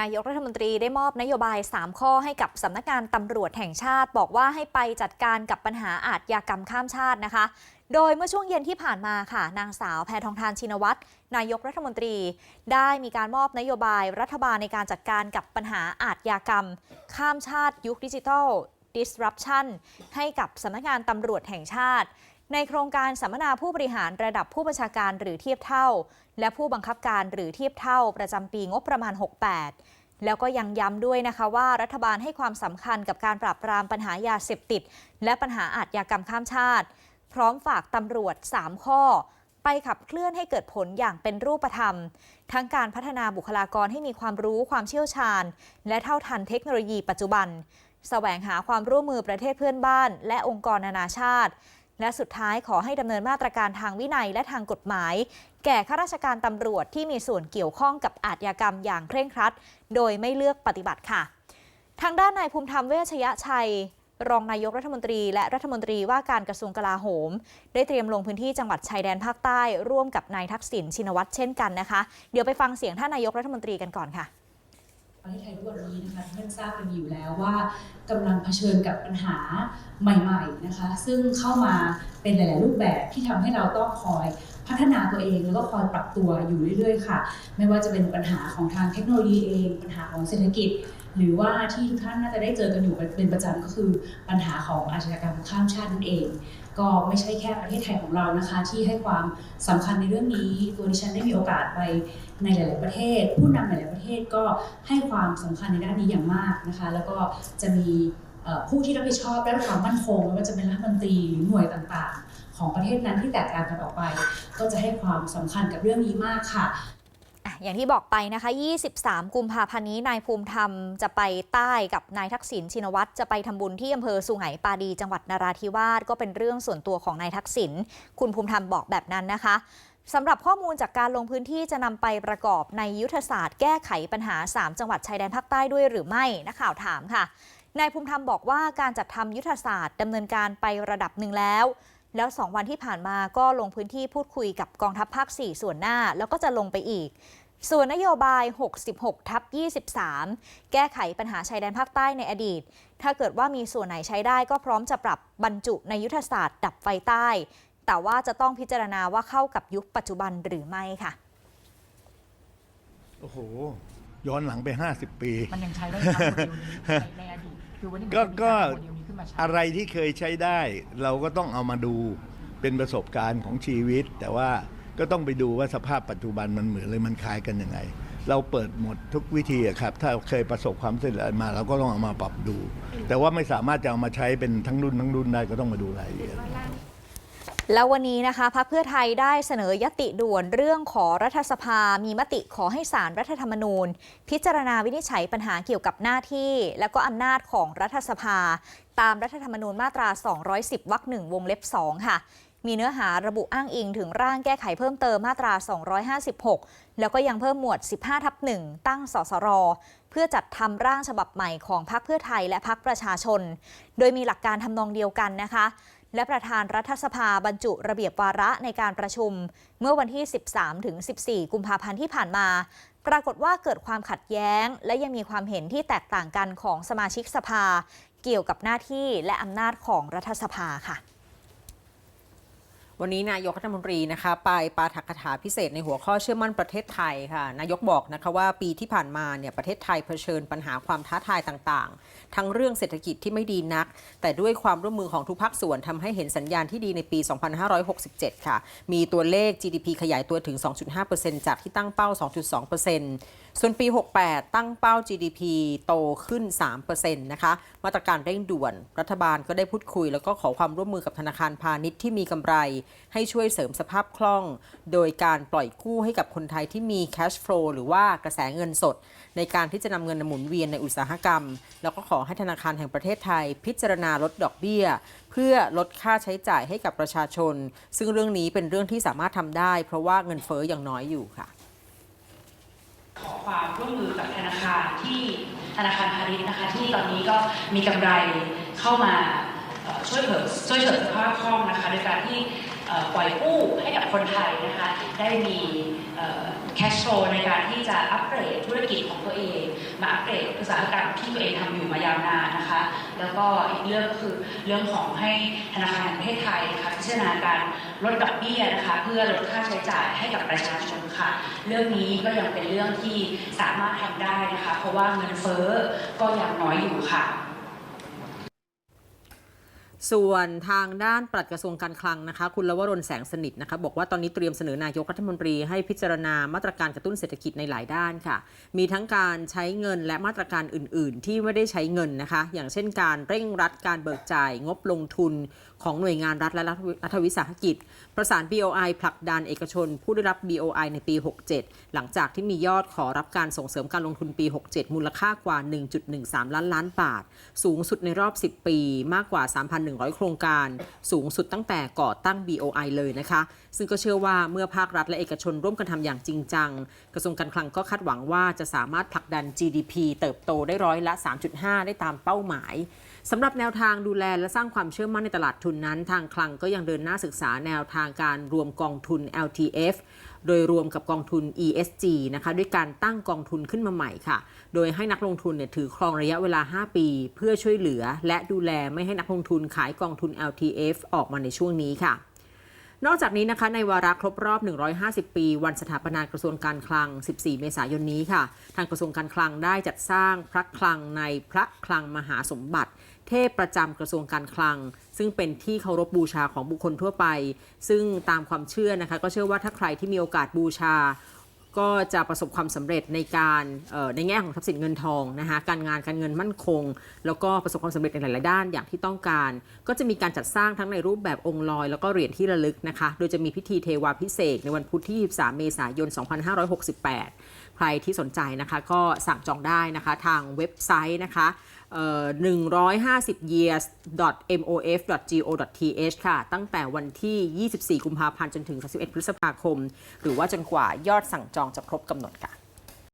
นายกรัฐมนตรีได้มอบนโยบาย 3 ข้อให้กับสำนักงานตำรวจแห่งชาติ บอกว่าให้ไปจัดการกับปัญหาอาทยากรรมข้ามชาตินะคะ โดยเมื่อช่วงเย็นที่ผ่านมาค่ะ นางสาวแพทองทานชินวัตรนายกรัฐมนตรี ได้มีการมอบนโยบายรัฐบาลในการจัดการกับปัญหาอาทยากรรม ข้ามชาติยุคดิจิทัล disruption ให้กับสำนักงานตำรวจแห่งชาติ ในโครงการสัมมนาผู้บริหารระดับผู้บัญชาการหรือเทียบเท่า และผู้บังคับการหรือเทียบเท่า ประจำปีงบประมาณ 68 แล้วก็ยังย้ำด้วยนะคะว่ารัฐบาลให้ความสำคัญกับการปราบปรามปัญหายาเสพติด และปัญหาอาทยากรรมข้ามชาติ พร้อมฝากตำรวจ 3 ข้อ ไปขับเคลื่อนให้เกิดผลอย่างเป็นรูปธรรม ทั้งการพัฒนาบุคลากรให้มีความรู้ความเชี่ยวชาญ และเท่าทันเทคโนโลยีปัจจุบันแสวงหาความร่วมมือประเทศเพื่อนบ้าน และองค์กรนานาชาติ และสุดท้ายขอให้ดำเนินมาตรการทางวินัยและทางกฎหมาย แก่ข้าราชการตำรวจที่มีส่วนเกี่ยวข้องกับอาทยากรรมอย่างเคร่งครัด โดยไม่เลือกปฏิบัติค่ะ ทางด้านนายภูมิธรรมเวชยชัย รองนายกรัฐมนตรีและรัฐมนตรีว่าการกระทรวงกลาโหม ได้เตรียมลงพื้นที่จังหวัดชายแดนภาคใต้ ร่วมกับนายทักษิณชินวัตรเช่นกันนะคะ เดี๋ยวไปฟังเสียงท่านนายกรัฐมนตรีกันก่อนค่ะ ประเทศไทยทุกวันนี้นะคะท่านทราบกันอยู่แล้วว่ากำลังเผชิญกับปัญหาใหม่ ๆนะคะ ซึ่งเข้ามาเป็นหลาย ๆ รูปแบบที่ทำให้เราต้องคอย พัฒนาตัวเองแล้วก็คอยปรับตัวอยู่เรื่อย ๆ ค่ะ ไม่ว่าจะเป็นปัญหาของทางเทคโนโลยีเอง ปัญหาของเศรษฐกิจ หรือว่าที่ทุกท่านน่าจะได้เจอกันอยู่เป็นประจำก็คือปัญหาของอาชญากรรมข้ามชาตินั่นเอง ก็ไม่ใช่แค่ประเทศไทยของเรานะคะ ที่ให้ความสำคัญในเรื่องนี้ ตัวดิฉันได้มีโอกาสไปในหลาย ๆ ประเทศ ผู้นำหลาย ๆ ประเทศก็ให้ความสำคัญในด้านนี้อย่างมากนะคะ แล้วก็จะมีผู้ที่รับผิดชอบด้านความมั่นคงไม่ว่าจะเป็นรัฐมนตรีหรือหน่วยต่าง ๆ ของประเทศนั้นที่แตกต่างกันออกไป ก็จะให้ความสำคัญกับเรื่องนี้มากค่ะอย่างที่บอกไปนะคะ 23 กุมภาพันธ์นี้ นายภูมิธรรมจะไปใต้กับนายทักษิณชินวัตรจะไปทำบุญที่อำเภอสุไหงปาดีจังหวัดนราธิวาสก็เป็นเรื่องส่วนตัวของนายทักษิณ คุณภูมิธรรมบอกแบบนั้นนะคะสำหรับข้อมูลจากการลงพื้นที่จะนำไปประกอบในยุทธศาสตร์แก้ไขปัญหา 3 จังหวัดชายแดนภาคใต้ด้วยหรือไม่ นักข่าวถามค่ะ นายภูมิธรรมบอกว่าการจัดทำยุทธศาสตร์ดำเนินการไประดับหนึ่งแล้ว แล้ว 2 วันที่ผ่านมาก็ลงพื้นที่พูดคุยกับกองทัพภาค 4 ส่วนหน้า แล้วก็จะลงไปอีก ส่วนนโยบาย 66 ทับ 23 แก้ไขปัญหาชายแดนภาคใต้ในอดีต ถ้าเกิดว่ามีส่วนไหนใช้ได้ก็พร้อมจะปรับบรรจุในยุทธศาสตร์ดับไฟใต้ แต่ว่าจะต้องพิจารณาว่าเข้ากับยุคปัจจุบันหรือไม่ค่ะ โอ้โห ย้อนหลังไป 50 ปี มันยังใช้ได้ไหมโมเดลนี้ในในอดีตคือวันนี้มันก็จะ มารเอาโมเดลนี้ขึ้นมาใช้อะไรที่เคยใช้ได้ เราก็ต้องเอามาดูเป็นประสบการณ์ของชีวิต แต่ว่าก็ต้องไปดูว่าสภาพปัจจุบันมันเหมือนเลยมันคล้ายกันยังไง เราเปิดหมดทุกวิธีอะครับ ถ้าเคยประสบความสำเร็จอะไรมาเราก็ต้องเอามาปรับดู แต่ว่าไม่สามารถจะเอามาใช้เป็นทั้งรุ่นทั้งรุ่นได้ก็ต้องมาดูรายละเอียด แล้ววันนี้นะคะพรรคเพื่อไทยได้เสนอยติด่วนเรื่องขอรัฐสภา มีมติขอให้สารรัฐธรรมนูญ พิจารณาวินิจฉัยปัญหาเกี่ยวกับหน้าที่ และก็อำนาจของรัฐสภา ตามรัฐธรรมนูญมาตรา 210 วรรคหนึ่งวงเล็บ 2 ค่ะ มีเนื้อหาระบุอ้างอิงถึงร่างแก้ไขเพิ่มเติมมาตรา 256 แล้วก็ยังเพิ่มหมวด 15 ทับ 1 ตั้งสสรเพื่อจัดทำร่างฉบับใหม่ของพรรคเพื่อไทยและพรรคประชาชน โดยมีหลักการทำนองเดียวกันนะคะ และประธานรัฐสภาบรรจุระเบียบวาระในการประชุม เมื่อวันที่ 13ถึง14 กุมภาพันธ์ที่ผ่านมา ปรากฏว่าเกิดความขัดแย้ง และยังมีความเห็นที่แตกต่างกันของสมาชิกสภา เกี่ยวกับหน้าที่และอำนาจของรัฐสภาค่ะ วันนี้นายกรัฐมนตรีนะคะไปปาฐกถาพิเศษในหัวข้อเชื่อมั่นประเทศไทยค่ะ นายกบอกนะคะว่าปีที่ผ่านมาเนี่ยประเทศไทยเผชิญปัญหาความท้าทายต่างๆ ทั้งเรื่องเศรษฐกิจที่ไม่ดีนัก แต่ด้วยความร่วมมือของทุกภาคส่วนทำให้เห็นสัญญาณที่ดีในปี 2567 ค่ะ มีตัวเลข GDP ขยายตัวถึง 2.5%จากที่ตั้งเป้า 2.2%ส่วนปี 68 ตั้งเป้า GDP โตขึ้น 3%นะคะมาตรการเร่งด่วนรัฐบาลก็ได้พูดคุย แล้วก็ขอความร่วมมือกับธนาคารพาณิชย์ที่มีกำไรให้ช่วยเสริมสภาพคล่อง โดยการปล่อยกู้ให้กับคนไทยที่มี cash flow หรือว่ากระแสเงินสด ในการที่จะนำเงินมาหมุนเวียนในอุตสาหกรรม แล้วก็ขอให้ธนาคารแห่งประเทศไทย พิจารณาลดดอกเบี้ย เพื่อลดค่าใช้จ่ายให้กับประชาชน ซึ่งเรื่องนี้เป็นเรื่องที่สามารถทำได้ เพราะว่าเงินเฟ้ออยังน้อยอยู่ค่ะขอความร่วมมือกับธนาคารที่ธนาคารพาณิชย์นะคะที่ตอนนี้ก็มีกำไรเข้ามาช่วยเสริมช่วยเสริมสภาพคล่องนะคะโดยการที่ ปล่อยกู้ให้กับคนไทยนะคะได้มีแคชโ w ในการที่จะอัปเกรดธุรกิจของตัวเอง มาอัปเกรดอุตสาหกรรมที่ตัวเองทำอยู่มายาวนานนะคะ แล้วก็อีกเรื่องก็คือเรื่องของให้ธนาคารแห่งประเทศไทยนะคะพิจารณาการลดดอกเบี้ยนะคะเพื่อลดค่าใช้จ่ายให้กับประชาชนค่ะ เรื่องนี้ก็ยังเป็นเรื่องที่สามารถทำได้นะคะ เพราะว่าเงินเฟ้อก็ยังน้อยอยู่ค่ะ ส่วนทางด้านปลัดกระทรวงการคลังนะคะ คุณลวรนแสงสนิทนะคะ บอกว่าตอนนี้เตรียมเสนอนายกรัฐมนตรีให้พิจารณามาตรการกระตุ้นเศรษฐกิจในหลายด้านค่ะ มีทั้งการใช้เงินและมาตรการอื่น ๆ ที่ไม่ได้ใช้เงินนะคะ อย่างเช่นการเร่งรัดการเบิกจ่ายงบลงทุน ของหน่วยงานรัฐและรัฐวิสาหกิจ ประสาน BOI ผลักดันเอกชน ผู้ได้รับ BOI ในปี 67 หลังจากที่มียอดขอรับการส่งเสริมการลงทุนปี 67 มูลค่ากว่า 1.13 ล้านล้านบาท สูงสุดในรอบ 10 ปี มากกว่า 3,100 โครงการ สูงสุดตั้งแต่ก่อตั้ง BOI เลยนะคะ ซึ่งก็เชื่อว่าเมื่อภาครัฐและเอกชนร่วมกันทำอย่างจริงจัง กระทรวงการคลังก็คาดหวังว่าจะสามารถผลักดัน GDP เติบโตได้ร้อยละ 3.5 ได้ตามเป้าหมาย สำหรับแนวทางดูแลและสร้างความเชื่อมั่นในตลาดทุนนั้น ทางคลังก็ยังเดินหน้าศึกษาแนวทางการรวมกองทุน LTF โดยรวมกับกองทุน ESG นะคะด้วยการตั้งกองทุนขึ้นมาใหม่ค่ะ โดยให้นักลงทุนเนี่ยถือครองระยะเวลา 5 ปี เพื่อช่วยเหลือ และดูแลไม่ให้นักลงทุนขายกองทุน LTF ออกมาในช่วงนี้ค่ะนอกจากนี้นะคะในวาระครบรอบ 150 ปี วันสถาปนากระทรวงการคลัง 14 เมษายนนี้ค่ะ ทางกระทรวงการคลังได้จัดสร้างพระคลังในพระคลังมหาสมบัติ เทพประจำกระทรวงการคลัง ซึ่งเป็นที่เคารพบูชาของบุคคลทั่วไป ซึ่งตามความเชื่อนะคะ ก็เชื่อว่าถ้าใครที่มีโอกาสบูชา ก็จะประสบความสำเร็จในการในแง่ของทรัพย์สินเงินทองนะคะการงานการเงินมั่นคง แล้วก็ประสบความสำเร็จในหลาย ๆ ด้านอย่างที่ต้องการ ก็จะมีการจัดสร้างทั้งในรูปแบบองค์ลอย แล้วก็เหรียญที่ระลึกนะคะ โดยจะมีพิธีเทวาพิเศษในวันพุธที่ 23 เมษายน 2568 ใครที่สนใจนะคะก็สั่งจองได้นะคะทางเว็บไซต์นะคะเอ่อ150 years mof go th ค่ะ ตั้งแต่วันที่ 24 กุมภาพันธ์ จนถึง 31 พฤษภาคม หรือว่าจนกว่ายอดสั่งจองจะครบกำหนดค่ะ